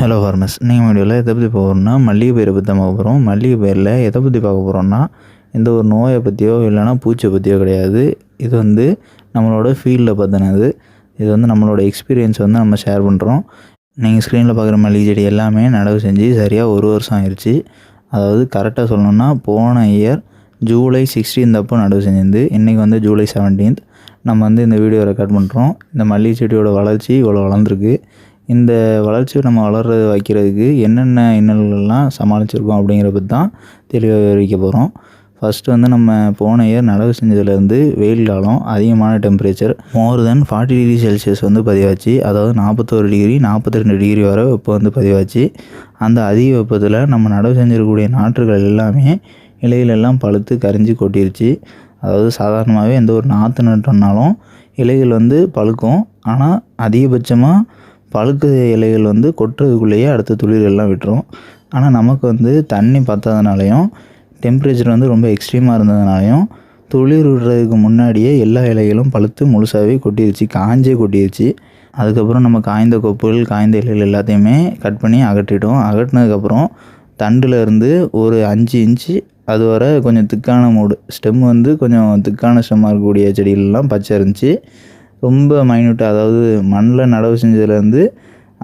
Hello ஃபார்மஸ் நீங்கள் வீடியோவில் எதை பற்றி போகிறோம்னா மல்லிகை பயிரை பற்றி தான் பார்க்க போகிறோம் மல்லிகை பயிரில் எதை பற்றி பார்க்க போகிறோம்னா எந்த ஒரு நோயை பற்றியோ இல்லைனா பூச்சியை பற்றியோ கிடையாது. இது வந்து நம்மளோட ஃபீல்டில் பார்த்தினது இது வந்து நம்மளோட எக்ஸ்பீரியன்ஸ் வந்து நம்ம ஷேர் பண்ணுறோம் நீங்கள் ஸ்க்ரீனில் பார்க்குற மல்லிகை செடி எல்லாமே நடவு செஞ்சு சரியாக ஒரு வருஷம் ஆயிடுச்சு அதாவது கரெக்டாக சொல்லணும்னா போன இயர் ஜூலை சிக்ஸ்டீன் அப்போ நடவு செஞ்சிருந்து இன்றைக்கி வந்து ஜூலை செவன்டீன்த் நம்ம வந்து இந்த வீடியோ ரெக்கார்ட் பண்ணுறோம் இந்த மல்லிகை செடியோட வளர்ச்சி இவ்வளோ வளர்ந்துருக்கு. இந்த வளர்ச்சி நம்ம வளர வைக்கிறதுக்கு என்னென்ன இன்னல்கள்லாம் சமாளிச்சிருக்கோம் அப்படிங்கிறத பற்றி தான் தெளிவாக விவரிக்க போகிறோம் ஃபஸ்ட்டு வந்து நம்ம போன இயர் நடவு செஞ்சதுலேருந்து வெயில் காலம் அதிகமான temperature more than forty degree Celsius வந்து பதிவாச்சு. அதாவது நாற்பத்தோரு டிகிரி நாற்பத்தி ரெண்டு டிகிரி வரை வெப்பம் வந்து பதிவாச்சு. அந்த அதிக வெப்பத்தில் நம்ம நடவு செஞ்சிருக்கக்கூடிய நாற்றுகள் எல்லாமே இலைகளெல்லாம் பழுத்து கரிஞ்சு கொட்டிருச்சு. அதாவது சாதாரணமாகவே எந்த ஒரு நாற்று நட்டோம்னாலும் இலைகள் வந்து பழுக்கும். ஆனால் அதிகபட்சமாக பழுக்க இலைகள் வந்து கொட்டுறதுக்குள்ளேயே அடுத்த துளிர்கள்லாம் விட்டுரும். ஆனால் நமக்கு வந்து தண்ணி பத்தாதனாலையும் டெம்பரேச்சர் வந்து ரொம்ப எக்ஸ்ட்ரீமாக இருந்ததுனாலையும் துளிர் விடுறதுக்கு முன்னாடியே எல்லா இலைகளும் பழுத்து முழுசாகவே கொட்டிருச்சு காஞ்சே கொட்டிருச்சு. அதுக்கப்புறம் நம்ம காய்ந்த கொப்புகள் காய்ந்த இலைகள் எல்லாத்தையுமே கட் பண்ணி அகட்டிட்டோம் அகட்டினதுக்கப்புறம் தண்டில் இருந்து ஒரு அஞ்சு இன்ச்சு அது வர கொஞ்சம் திக்கான மூடு ஸ்டெம் வந்து கொஞ்சம் திக்கான ஸ்டெம்மாக இருக்கக்கூடிய செடிகள்லாம் பச்சை இருந்துச்சு ரொம்ப மைன்யூட்டாக அதாவது மண்ணில் நடவு செஞ்சதுலேருந்து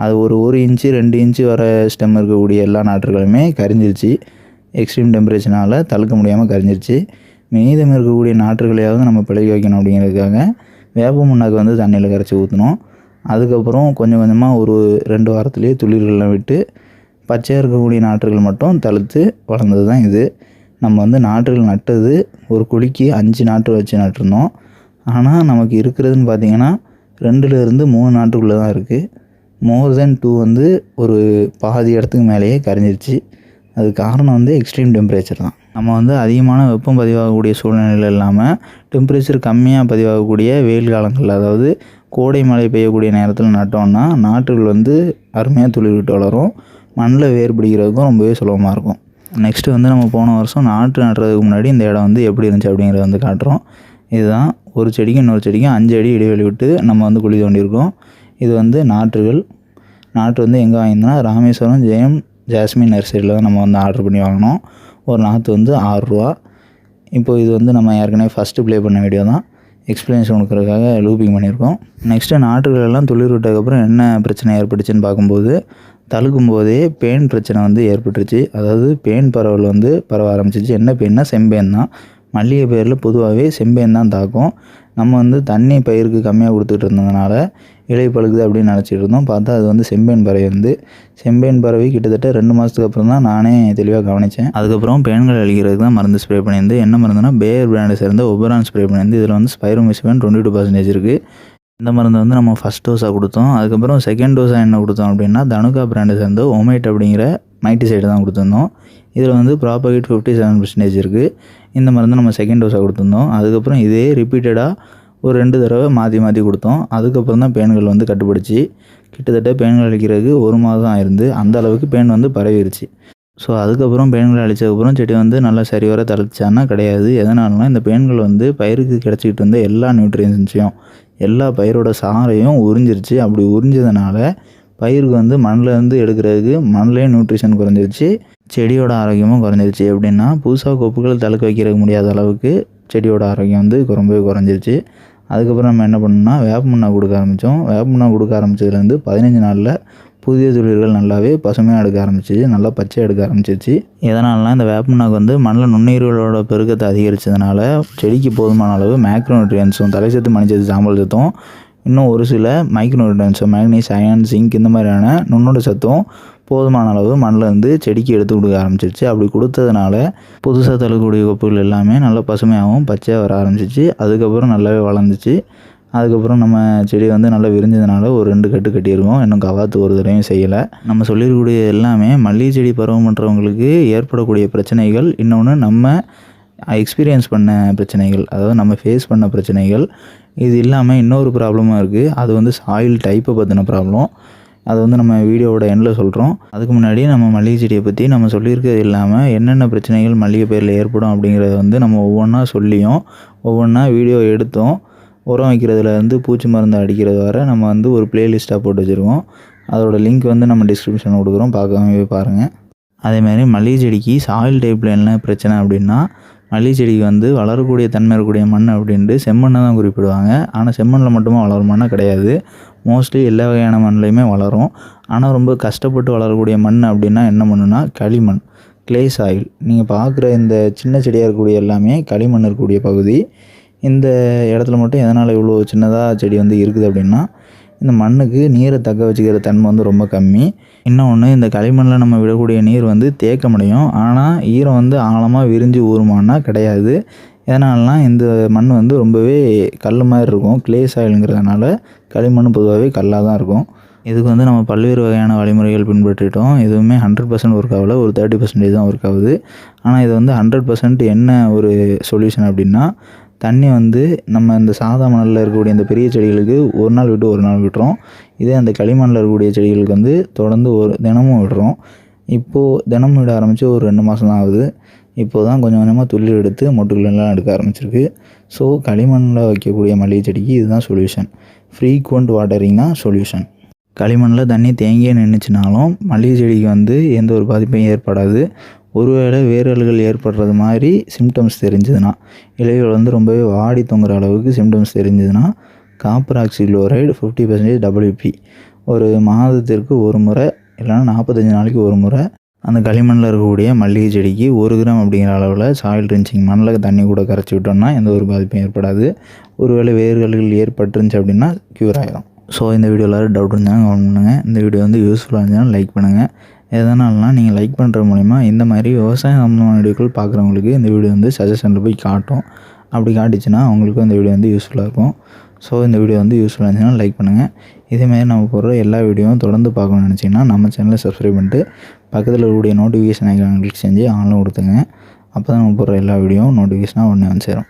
அது ஒரு ஒரு இன்ச்சு ரெண்டு இன்ச்சு வர ஸ்டெம் இருக்கக்கூடிய எல்லா நாற்றுகளுமே கரிஞ்சிருச்சு. எக்ஸ்ட்ரீம் டெம்பரேச்சர்னால் தழுக்க முடியாமல் கரிஞ்சிருச்சு. மீதம் இருக்கக்கூடிய நாற்றுகளையாவது நம்ம பிழைக்க வைக்கணும் அப்படிங்கிறதுக்காக வேப்ப முன்னாக்கு வந்து தண்ணியில் கரைச்சி ஊற்றணும் அதுக்கப்புறம் கொஞ்சம் கொஞ்சமாக ஒரு ரெண்டு வாரத்துலேயே துளிர்கள்லாம் விட்டு பச்சையாக இருக்கக்கூடிய நாற்றுகள் மட்டும் தழுத்து வளர்ந்தது தான் இது. நம்ம வந்து நாற்றுகள் நட்டது ஒரு குழிக்கு அஞ்சு நாற்று வச்சு நட்டிருந்தோம். ஆனால் நமக்கு இருக்கிறதுன்னு பார்த்தீங்கன்னா ரெண்டுலேருந்து மூணு நாட்டுக்குள்ளே தான் இருக்குது மோர் தென் டூ வந்து ஒரு பாதி இடத்துக்கு மேலேயே கரைஞ்சிருச்சு. அது காரணம் வந்து எக்ஸ்ட்ரீம் டெம்பரேச்சர் தான். நம்ம வந்து அதிகமான வெப்பம் பதிவாகக்கூடிய சூழ்நிலையில் இல்லாமல் டெம்பரேச்சர் கம்மியாக பதிவாகக்கூடிய வெயில் காலங்களில் அதாவது கோடை மழை பெய்யக்கூடிய நேரத்தில் நட்டோம்னா நாற்றுகள் வந்து அருமையாக துளிர்விட்டு வளரும். மண்ணில் வேர் பிடிக்கிறதுக்கும் ரொம்பவே சுலபமாக இருக்கும். நெக்ஸ்ட்டு வந்து நம்ம போன வருஷம் நாற்று நடுறதுக்கு முன்னாடி இந்த இடம் வந்து எப்படி இருந்துச்சு அப்படிங்கிறத வந்து காட்டுறோம். இதுதான் ஒரு செடிக்கும் இன்னொரு செடிக்கும் அஞ்சு அடி இடைவெளி விட்டு நம்ம வந்து குழி தோண்டியிருக்கோம் இது வந்து நாற்றுகள். நாற்று வந்து எங்கே வாங்கியிருந்தோம்னா ராமேஸ்வரம் ஜெயம் ஜாஸ்மின் நர்சரியில் தான் நம்ம வந்து ஆர்டர் பண்ணி வாங்கினோம். ஒரு நாற்று வந்து ஆறுரூவா. இப்போது இது வந்து நம்ம ஏற்கனவே ஃபஸ்ட்டு ப்ளே பண்ண வீடியோ தான். எக்ஸ்பிளனேஷன் கொடுக்குறதுக்காக லூப்பிங் பண்ணியிருக்கோம். நெக்ஸ்ட்டு நாற்றுகள் எல்லாம் துளிர் விட்டதுக்கப்புறம் என்ன பிரச்சனை ஏற்பட்டுச்சுன்னு பார்க்கும்போது தழுக்கும் போதே பேன் பிரச்சனை வந்து ஏற்பட்டுருச்சு. அதாவது பேன் பரவல் வந்து பரவ ஆரம்பிச்சிச்சு என்ன பேன்னா செம்பேன் தான். மல்லிகை பயிரில் பொதுவாகவே செம்பேன் தான் தாக்கும். நம்ம வந்து தண்ணி பயிருக்கு கம்மியாக கொடுத்துட்டு இருந்ததுனால இலை பழுகுது அப்படின்னு நினச்சிட்டு இருந்தோம். பார்த்தா அது வந்து செம்பேன் பறவை வந்து. செம்பேன் பறவை கிட்டத்தட்ட ரெண்டு மாதத்துக்கு அப்புறம் தான் நானே தெளிவாக கவனித்தேன் அதுக்கப்புறம் பேன்கள் அழிக்கிறதுக்கு தான் மருந்து ஸ்ப்ரே பண்ணியிருந்து என்ன மருந்துனா பேர் பிராண்டை சேர்ந்த ஒபரான் ஸ்ப்ரே பண்ணியிருந்து இதில் வந்து ஸ்பைரோமிசிபன் டுவெண்ட்டி டூ பர்சன்டேஜ் இருக்குது இந்த மருந்து வந்து நம்ம ஃபஸ்ட் டோஸாக கொடுத்தோம். அதுக்கப்புறம் செகண்ட் டோஸாக என்ன கொடுத்தோம் அப்படின்னா தனுகா பிராண்டை சேர்ந்த ஒமைட் அப்படிங்கிற மைட்டி சைடு தான் கொடுத்துருந்தோம். இதில் வந்து ப்ராபகேட் ஃபிஃப்டி செவன் பர்சன்டேஜ் இருக்குது இந்த மருந்து நம்ம செகண்ட் டோஸாக கொடுத்துருந்தோம். அதுக்கப்புறம் இதே ரிப்பீட்டடாக ஒரு ரெண்டு தடவை மாற்றி மாற்றி கொடுத்தோம். அதுக்கப்புறம் தான் பேன்கள் வந்து கட்டுப்படுச்சு. கிட்டத்தட்ட பேன்கள் அழிக்கிறதுக்கு ஒரு மாதம் ஆயிருந்து அந்த அளவுக்கு பேன் வந்து பரவிடுச்சு ஸோ அதுக்கப்புறம் பேன்களை அழிச்சதுக்கப்புறம் செடி வந்து நல்லா சரி வர தளிச்சான்னா கிடையாது. எதனாலனா இந்த பேன்கள் வந்து பயிருக்கு கிடச்சிக்கிட்டு இருந்த எல்லா நியூட்ரியன்ஸையும் எல்லா பயிரோட சாரையும் உறிஞ்சிருச்சு. அப்படி உறிஞ்சதுனால பயிருக்கு வந்து மண்ணிலேருந்து எடுக்கிறதுக்கு மண்ணிலே நியூட்ரிஷன் குறைஞ்சிருச்சு. செடியோட ஆரோக்கியமும் குறைஞ்சிருச்சு. எப்படின்னா புதுசாக கொப்புகள் தழுக்க வைக்கிறதுக்கு முடியாத அளவுக்கு செடியோட ஆரோக்கியம் வந்து ரொம்பவே குறைஞ்சிருச்சு. அதுக்கப்புறம் நம்ம என்ன பண்ணோம்னா வேப்பமண்ணா கொடுக்க ஆரம்பித்தோம் வேப்பமண்ணா கொடுக்க ஆரம்பித்ததுலேருந்து பதினஞ்சு நாளில் புதிய துளிர்கள் நல்லாவே பசுமையாக எடுக்க ஆரம்பிச்சிச்சு. நல்லா பச்சை எடுக்க ஆரம்பிச்சிருச்சு எதனாலனா இந்த வேப்பமுண்ணாக்கு வந்து மண்ணில் நுண்ணுயிர்களோட பெருக்கத்தை அதிகரித்ததுனால செடிக்கு போதுமான அளவு மேக்ரோநியூட்ரியன்ஸும் தலைச்சத்து மணிச்சத்து சாம்பல் சத்தும் இன்னும் ஒரு சில மைக்ரோநியூட்ரியன்ஸும் மேக்னீஸ் அயன் சிங்க் இந்த மாதிரியான நுண்ணோட சத்தும் போதுமான அளவு மண்ணில் இருந்து செடிக்கு எடுத்து கொடுக்க ஆரம்பிச்சிருச்சு. அப்படி கொடுத்ததுனால புதுசாக தள்ளக்கூடிய கொப்புகள் எல்லாமே நல்லா பசுமையாகவும் பச்சையாக வர ஆரம்பிச்சிச்சு. அதுக்கப்புறம் நல்லாவே வளர்ந்துச்சு. அதுக்கப்புறம் நம்ம செடி வந்து நல்லா விரிஞ்சதுனால ஒரு ரெண்டு கட்டு கட்டியிருக்கோம். இன்னும் கவாத்து ஒரு தடவையும் செய்யலை. நம்ம சொல்லியிருக்கக்கூடிய எல்லாமே மல்லிகை செடி பருவம் பண்ணுறவங்களுக்கு ஏற்படக்கூடிய பிரச்சனைகள் இன்னொன்று நம்ம எக்ஸ்பீரியன்ஸ் பண்ண பிரச்சனைகள் அதாவது நம்ம ஃபேஸ் பண்ண பிரச்சனைகள். இது இல்லாமல் இன்னொரு ப்ராப்ளமும் இருக்குது அது வந்து சாயில் டைப்பை பற்றின ப்ராப்ளம் அது வந்து நம்ம வீடியோவோட எண்டில் சொல்கிறோம் அதுக்கு முன்னாடி நம்ம மல்லிகை செடியை பற்றி நம்ம சொல்லியிருக்கிறது இல்லாமல் என்னென்ன பிரச்சனைகள் மல்லிகை பயிரில் ஏற்படும் அப்படிங்கிறத வந்து நம்ம ஒவ்வொன்றா சொல்லியும் ஒவ்வொன்றா வீடியோ எடுத்தோம் உரம் வைக்கிறதுலேருந்து பூச்சி மருந்து அடிக்கிறது வரை நம்ம வந்து ஒரு பிளேலிஸ்ட்டாக போட்டு வச்சுருக்கோம். அதோட லிங்க் வந்து நம்ம டிஸ்கிரிப்ஷன் கொடுக்குறோம். பார்க்கவே பாருங்கள் அதேமாதிரி மல்லிகை செடிக்கு சாயில் டைப்பில் என்ன பிரச்சனை அப்படின்னா மல்லி செடிக்கு வந்து வளரக்கூடிய தன்மை இருக்கக்கூடிய மண் அப்படின்ட்டு செம்மண்ணை தான் குறிப்பிடுவாங்க. ஆனால் செம்மண்ணில் மட்டுமா வளருமானா கிடையாது. மோஸ்ட்லி எல்லா வகையான மண்ணுலையுமே வளரும். ஆனால் ரொம்ப கஷ்டப்பட்டு வளரக்கூடிய மண் அப்படின்னா என்ன மண்ணுனா களிமண். கிளே சாயில் நீங்கள் பார்க்குற இந்த சின்ன செடியாக இருக்கக்கூடிய எல்லாமே களிமண் இருக்கக்கூடிய பகுதி. இந்த இடத்துல மட்டும் எதனால் இவ்வளோ சின்னதாக செடி வந்து இருக்குது அப்படின்னா இந்த மண்ணுக்கு நீரை தக்க வச்சுக்கிற தன்மை வந்து ரொம்ப கம்மி. இன்னொன்று இந்த களிமண்ணில் நம்ம விடக்கூடிய நீர் வந்து தேக்கமடையும். ஆனால் ஈரம் வந்து ஆழமாக விரிஞ்சு ஊறுமானா கிடையாது. எதனாலனா இந்த மண் வந்து ரொம்பவே கல் மாதிரி இருக்கும். கிளே சாயிலுங்கிறதுனால களிமண் பொதுவாகவே கல்லாக தான் இருக்கும். இதுக்கு வந்து நம்ம பல்வேறு வகையான வழிமுறைகள் பின்பற்றிட்டோம். எதுவுமே ஹண்ட்ரட் பர்சன்ட் ஒர்க் ஆகல. ஒரு தேர்ட்டி பர்சன்டேஜ் தான் ஒர்க் ஆகுது. ஆனால் இது வந்து ஹண்ட்ரட் பர்சன்ட் என்ன ஒரு சொல்யூஷன் அப்படின்னா தண்ணி வந்து நம்ம இந்த சாதா மணலில் இருக்கக்கூடிய இந்த பெரிய செடிகளுக்கு ஒரு நாள் விட்டு ஒரு நாள் விட்டுறோம். இதே அந்த களிமண்ணில் இருக்கக்கூடிய செடிகளுக்கு வந்து தொடர்ந்து ஒரு தினமும் விடுறோம். இப்போது தினமும் விட ஆரம்பித்து ஒரு ரெண்டு மாதம் தான் ஆகுது. இப்போ தான் கொஞ்சம் கொஞ்சமாக துளிர் எடுத்து மொட்டுகளெல்லாம் எடுக்க ஆரம்பிச்சிருக்கு. ஸோ களிமண்ணில் வைக்கக்கூடிய மல்லிகை செடிக்கு இதுதான் சொல்யூஷன் ஃப்ரீக்வெண்ட் வாட்டரிங் தான் சொல்யூஷன் களிமண்ணில் தண்ணி தேங்கியே நின்றுச்சுனாலும் மல்லிகை செடிக்கு வந்து எந்த ஒரு பாதிப்பும் ஏற்படாது. ஒருவேளை வேரல்கள் ஏற்படுறது மாதிரி சிம்டம்ஸ் தெரிஞ்சதுன்னா இலைகள் வந்து ரொம்பவே வாடி தொங்குற அளவுக்கு சிம்டம்ஸ் தெரிஞ்சதுன்னா copper oxychloride fifty percentage WP ஒரு மாதத்திற்கு ஒரு முறை இல்லைன்னா நாற்பத்தஞ்சு நாளைக்கு ஒரு முறை அந்த களிமண்ணில் இருக்கக்கூடிய மல்லிகை செடிக்கு ஒரு கிராம் அப்படிங்கிற அளவில் சாயில் ரிஞ்சிங் மண்ணில் தண்ணி கூட கரைச்சி விட்டோம்னா எந்த ஒரு பாதிப்பும் ஏற்படாது. ஒருவேளை வேர்கள்கள் ஏற்பட்டுருந்துச்சு அப்படின்னா க்யூர் ஆகிடும் ஸோ இந்த வீடியோவில் டவுட் இருந்தால் கமெண்ட் பண்ணுங்கள் இந்த வீடியோ வந்து யூஸ்ஃபுல்லாக இருந்துச்சுன்னா லைக் பண்ணுங்கள் எதனாலனா நீங்கள் லைக் பண்ணுற மூலிமா இந்த மாதிரி விவசாயம் சம்மந்தமான வீடியோக்கள் பார்க்குறவங்களுக்கு இந்த வீடியோ வந்து சஜஷனில் போய் காட்டும். அப்படி காட்டிச்சுன்னா அவங்களுக்கும் இந்த வீடியோ வந்து யூஸ்ஃபுல்லாக இருக்கும். ஸோ இந்த வீடியோ வந்து யூஸ்ஃபுல்லாக இருந்துச்சுன்னா லைக் பண்ணுங்கள் இதேமாதிரி நம்ம போடுற எல்லா வீடியோவும் தொடர்ந்து பார்க்கணும்னு நினச்சிங்கன்னா நம்ம சேனலை சப்ஸ்கிரைப் பண்ணிட்டு பக்கத்தில் இருக்கக்கூடிய நோட்டிஃபிகேஷன் ஐக்கான் கிளிக் செஞ்சு ஆன்லைன் கொடுத்துங்க அப்போ தான் நம்ம போடுற எல்லா வீடியோவும் நோட்டிஃபிகேஷனாக உடனே வந்து சேரும்.